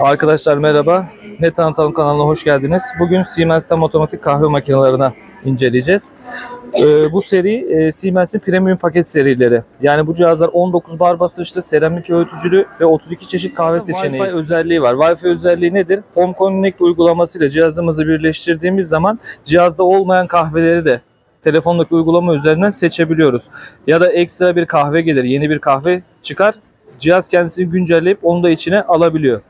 Arkadaşlar merhaba. Ne Tanıtalım kanalına hoş geldiniz. Bugün Siemens tam otomatik kahve makinelerini inceleyeceğiz. Ee, bu seri e, Siemens'in premium paket serileri. Yani bu cihazlar 19 bar basınçlı, seramik öğütücülü ve 32 çeşit kahve seçeneği. Wi-Fi özelliği var. Wi-Fi özelliği nedir? Home Connect uygulamasıyla cihazımızı birleştirdiğimiz zaman cihazda olmayan kahveleri de telefondaki uygulama üzerinden seçebiliyoruz. Ya da ekstra bir kahve gelir, yeni bir kahve çıkar. Cihaz kendisini güncelleyip onu da içine alabiliyor.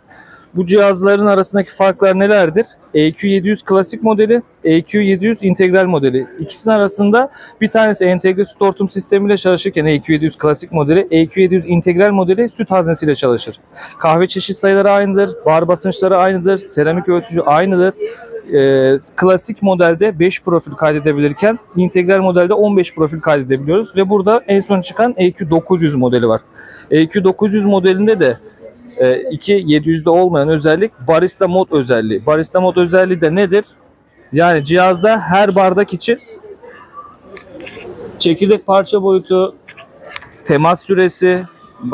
Bu cihazların arasındaki farklar nelerdir? EQ700 klasik modeli, EQ700 integral modeli. İkisinin arasında bir tanesi entegre süt hortum sistemiyle çalışırken EQ700 klasik modeli, EQ700 integral modeli süt haznesiyle çalışır. Kahve çeşit sayıları aynıdır, bar basınçları aynıdır, seramik öğütücü aynıdır. Ee, klasik modelde 5 profil kaydedebilirken integral modelde 15 profil kaydedebiliyoruz ve burada en son çıkan EQ900 modeli var. EQ900 modelinde de e, 2.700'de olmayan özellik barista mod özelliği. Barista mod özelliği de nedir? Yani cihazda her bardak için çekirdek parça boyutu, temas süresi,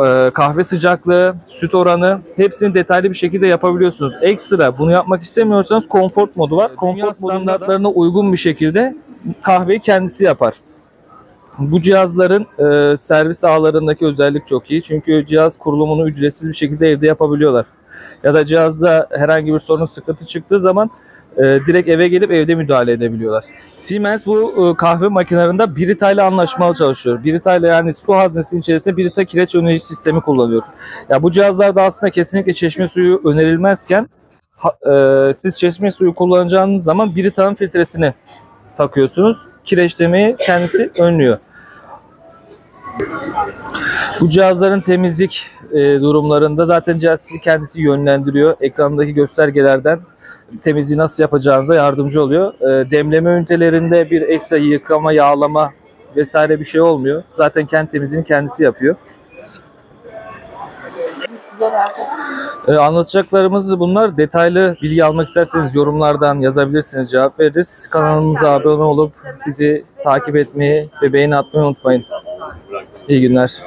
e, kahve sıcaklığı, süt oranı hepsini detaylı bir şekilde yapabiliyorsunuz. Ekstra bunu yapmak istemiyorsanız konfort modu var. Konfort standartlarına uygun bir şekilde kahveyi kendisi yapar. Bu cihazların e, servis ağlarındaki özellik çok iyi. Çünkü cihaz kurulumunu ücretsiz bir şekilde evde yapabiliyorlar. Ya da cihazda herhangi bir sorun sıkıntı çıktığı zaman e, direkt eve gelip evde müdahale edebiliyorlar. Siemens bu e, kahve makinelerinde Brita ile anlaşmalı çalışıyor. Brita ile yani su haznesinin içerisinde Brita kireç önleyici sistemi kullanıyor. Ya bu cihazlarda aslında kesinlikle çeşme suyu önerilmezken ha- e, siz çeşme suyu kullanacağınız zaman Brita'nın filtresini takıyorsunuz. Kireçlemeyi kendisi önlüyor. Bu cihazların temizlik e, durumlarında zaten cihaz sizi kendisi yönlendiriyor. Ekrandaki göstergelerden temizliği nasıl yapacağınıza yardımcı oluyor. E, demleme ünitelerinde bir ekstra yıkama, yağlama vesaire bir şey olmuyor. Zaten kendi temizliğini kendisi yapıyor. E, anlatacaklarımız bunlar. Detaylı bilgi almak isterseniz yorumlardan yazabilirsiniz. Cevap veririz. Kanalımıza abone olup bizi takip etmeyi ve beğeni atmayı unutmayın. İyi günler.